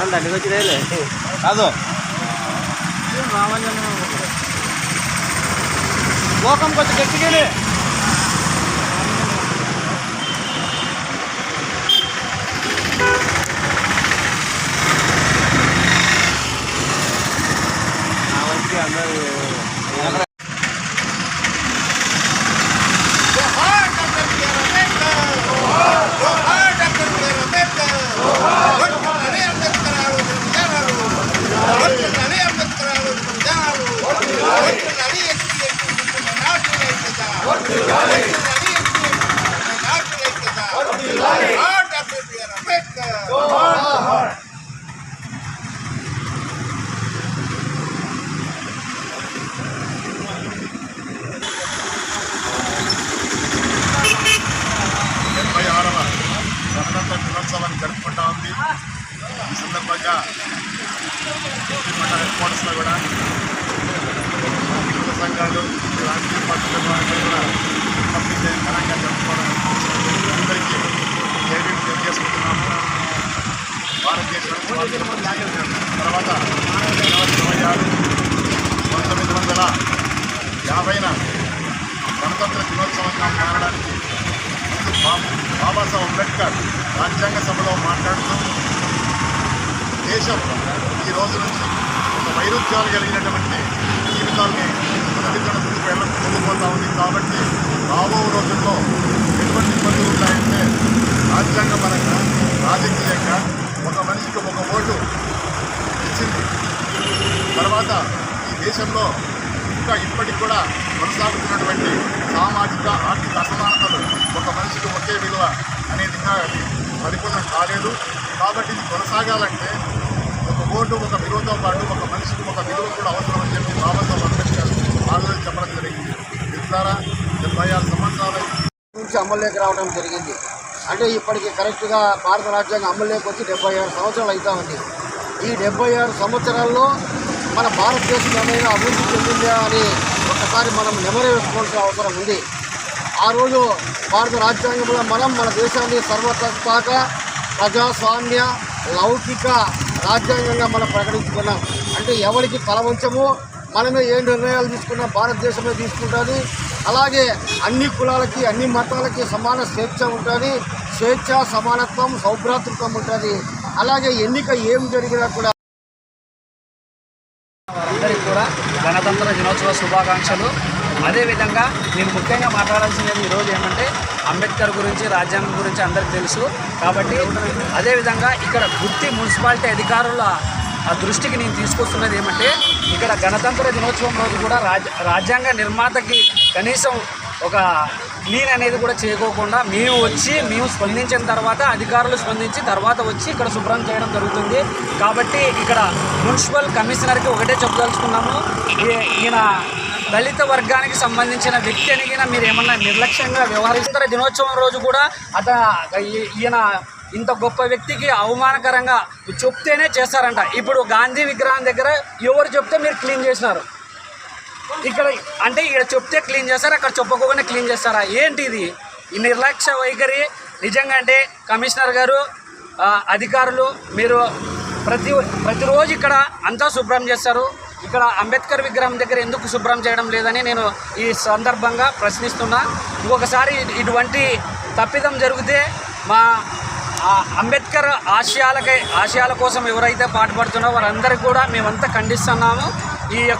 ನನ್ನ ದಂಡಿಗೆ ಹೋಗಿದೆ ಇಲ್ಲಿ ಅದು. ಮಾವಂಜನ ಹೋಗಕ್ಕೆ ಗಟ್ಟಿಗೆ సందర్భంగా మండల హెడ్ కూడా హిందూ సంఘాలు రాజకీయ పార్టీల కూడా కంప్లీట్ ఘనంగా జరుపుకోవడం అందరికీ ధైర్యం తెలియజేసుకుంటున్నాము. భారతదేశం తర్వాత ఇరవై ఆరు పంతొమ్మిది వందల యాభైన గణతంత్ర దినోత్సవంగా మారడానికి ముందు బాబాసాహెబ్ అంబేద్కర్ రాజ్యాంగ సభలో మాట్లాడుతూ దేశం ఈ రోజు నుంచి ఒక వైరుధ్యాలు కలిగినటువంటి జీవితాన్ని అనుభవించడం ముందుకు వెళ్ళ ముందుకుపోతా ఉంది. కాబట్టి రాబో రోజుల్లో ఎటువంటి ఇబ్బందులు ఉంటాయంటే రాజ్యాంగపరంగా రాజకీయంగా ఒక మనిషికి ఒక ఓటు ఇచ్చింది. తర్వాత ఈ దేశంలో ఇంకా ఇప్పటికి కూడా కొనసాగుతున్నటువంటి సామాజిక ఆర్థిక అసమానతలు ఒక మనిషికి ఒకే విలువ అనేది ఇంకా అది పరిపూర్ణం కాలేదు. కాబట్టి ఇది కొనసాగాలంటే బోర్డు ఓటు ఒక విలువతో పాటు ఒక మనిషికి ఒక విలువ కూడా అవసరం చెప్పి బాబాసాహెబ్ అంబేద్కర్ ఆలోచన చెప్పడం జరిగింది. మిత్రులారా డెబ్బై ఆరు సంవత్సరాలు నుంచి అమల్లోకి రావడం జరిగింది. అంటే ఇప్పటికి కరెక్ట్గా భారత రాజ్యాంగం అమల్లోకి వచ్చి డెబ్బై ఆరు సంవత్సరాలు అవుతా ఉంది. ఈ డెబ్బై ఆరు సంవత్సరాల్లో మన భారతదేశం ఏమైనా అభివృద్ధి చెందిందా అని ఒకసారి మనం నెమరు వేసుకోవాల్సిన అవసరం ఉంది. ఆ రోజు భారత రాజ్యాంగంలో మనం మన దేశాన్ని సర్వసత్తాక ప్రజాస్వామ్య లౌకిక రాజ్యాంగంగా మనం ప్రకటించుకున్నాం. అంటే ఎవరికి తలవంచము మనమే ఏ నిర్ణయాలు తీసుకున్నా భారతదేశమే తీసుకుంటుంది. అలాగే అన్ని కులాలకి అన్ని మతాలకి సమాన స్వేచ్ఛ ఉంటుంది. స్వేచ్ఛ సమానత్వం సౌభ్రాతృత్వం ఉంటుంది. అలాగే ఎన్నిక ఏం జరిగినా కూడా అందరికీ కూడా గణతంత్ర దినోత్సవ శుభాకాంక్షలు. అదేవిధంగా నేను ముఖ్యంగా మాట్లాడాల్సినది ఈరోజు ఏమంటే అంబేద్కర్ గురించి రాజ్యాంగం గురించి అందరికీ తెలుసు. కాబట్టి అదేవిధంగా ఇక్కడ గుత్తి మున్సిపాలిటీ అధికారుల ఆ దృష్టికి నేను తీసుకొస్తున్నది ఏమంటే ఇక్కడ గణతంత్ర దినోత్సవం రోజు కూడా రాజ్ రాజ్యాంగ నిర్మాతకి కనీసం ఒక క్లీన్ అనేది కూడా చేయకోకుండా మేము వచ్చి మేము స్పందించిన తర్వాత అధికారులు స్పందించి తర్వాత వచ్చి ఇక్కడ శుభ్రం చేయడం జరుగుతుంది. కాబట్టి ఇక్కడ మున్సిపల్ కమిషనర్కి ఒకటే చెప్పదలుచుకున్నాము. ఈ- ఈయన దళిత వర్గానికి సంబంధించిన వ్యక్తి అని మీరు ఏమన్నా నిర్లక్ష్యంగా వ్యవహరిస్తున్న దినోత్సవం రోజు కూడా అత ఈయన ఇంత గొప్ప వ్యక్తికి అవమానకరంగా చెప్తేనే చేస్తారంట ఇప్పుడు గాంధీ విగ్రహం దగ్గర ఎవరు చెప్తే మీరు క్లీన్ చేసినారు? ఇక్కడ అంటే ఇక్కడ చెప్తే క్లీన్ చేస్తారు? అక్కడ చెప్పకుండా క్లీన్ చేస్తారా? ఏంటి ఇది? ఈ నిర్లక్ష్య వైఖరి నిజంగా అంటే కమిషనర్ గారు అధికారులు మీరు ప్రతి ప్రతిరోజు ఇక్కడ అంతా శుభ్రం చేస్తారు. ఇక్కడ అంబేద్కర్ విగ్రహం దగ్గర ఎందుకు శుభ్రం చేయడం లేదని నేను ఈ సందర్భంగా ప్రశ్నిస్తున్నా. ఇంకొకసారి ఇటువంటి తప్పిదం జరిగితే మా అంబేద్కర్ ఆశయాలకై ఆశయాల కోసం ఎవరైతే పాటుపడుతున్నారో వారందరికీ కూడా మేమంతా ఖండిస్తున్నాము. ఈ యొక్క